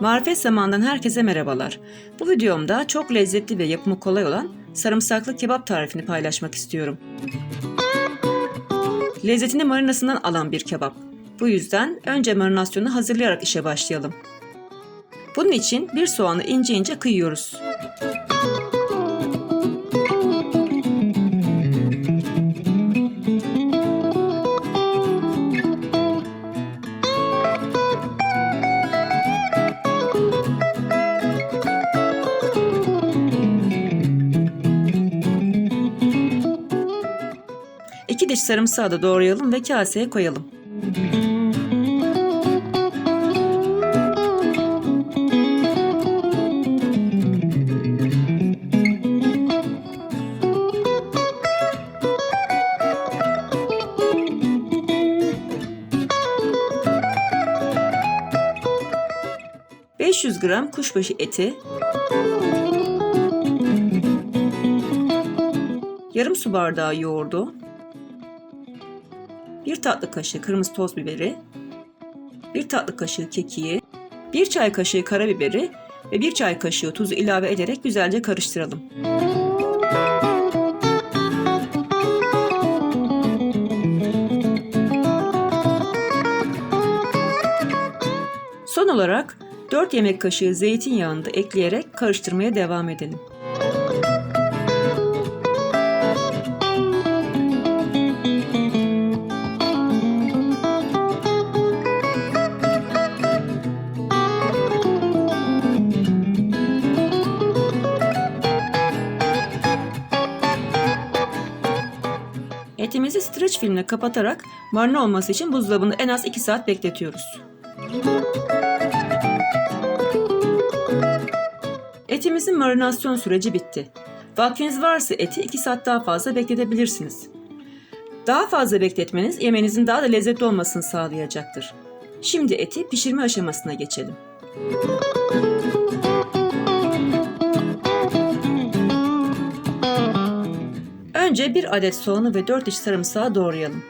Marifet Zaman'dan herkese merhabalar. Bu videomda çok lezzetli ve yapımı kolay olan sarımsaklı kebap tarifini paylaşmak istiyorum. Lezzetini marinasından alan bir kebap. Bu yüzden önce marinasyonu hazırlayarak işe başlayalım. Bunun için bir soğanı ince ince kıyıyoruz. Diş sarımsağı da doğrayalım ve kaseye koyalım. ...500 gram kuşbaşı eti... ...yarım su bardağı yoğurdu... 1 tatlı kaşığı kırmızı toz biberi, 1 tatlı kaşığı kekiği, 1 çay kaşığı karabiberi ve 1 çay kaşığı tuzu ilave ederek güzelce karıştıralım. Son olarak 4 yemek kaşığı zeytinyağını da ekleyerek karıştırmaya devam edelim. Etimizi streç filmle kapatarak marine olması için buzdolabında en az 2 saat bekletiyoruz. Etimizin marinasyon süreci bitti. Vaktiniz varsa eti 2 saat daha fazla bekletebilirsiniz. Daha fazla bekletmeniz yemeğinizin daha da lezzetli olmasını sağlayacaktır. Şimdi eti pişirme aşamasına geçelim. Önce bir adet soğanı ve 4 diş sarımsağı doğrayalım.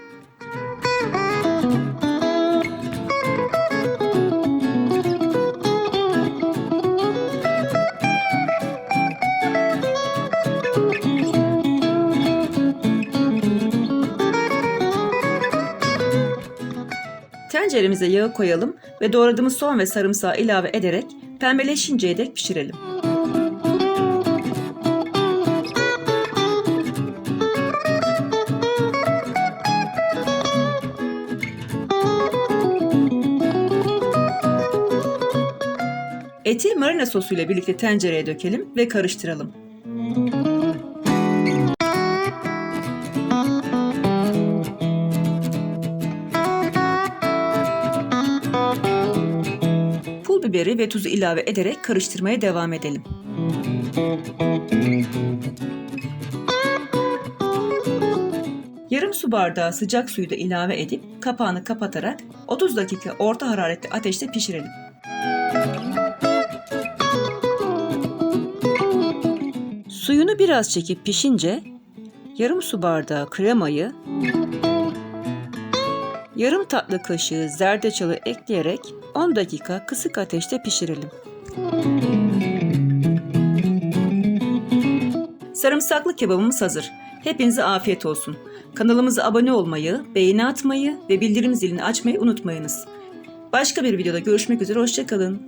Tenceremize yağı koyalım ve doğradığımız soğan ve sarımsağı ilave ederek pembeleşinceye dek pişirelim. Eti marine sosuyla birlikte tencereye dökelim ve karıştıralım. Pul biberi ve tuzu ilave ederek karıştırmaya devam edelim. Yarım su bardağı sıcak suyu da ilave edip kapağını kapatarak 30 dakika orta hararetli ateşte pişirelim. Suyunu biraz çekip pişince yarım su bardağı kremayı, yarım tatlı kaşığı zerdeçalı ekleyerek 10 dakika kısık ateşte pişirelim. Sarımsaklı kebabımız hazır. Hepinize afiyet olsun. Kanalımıza abone olmayı, beğeni atmayı ve bildirim zilini açmayı unutmayınız. Başka bir videoda görüşmek üzere, hoşçakalın.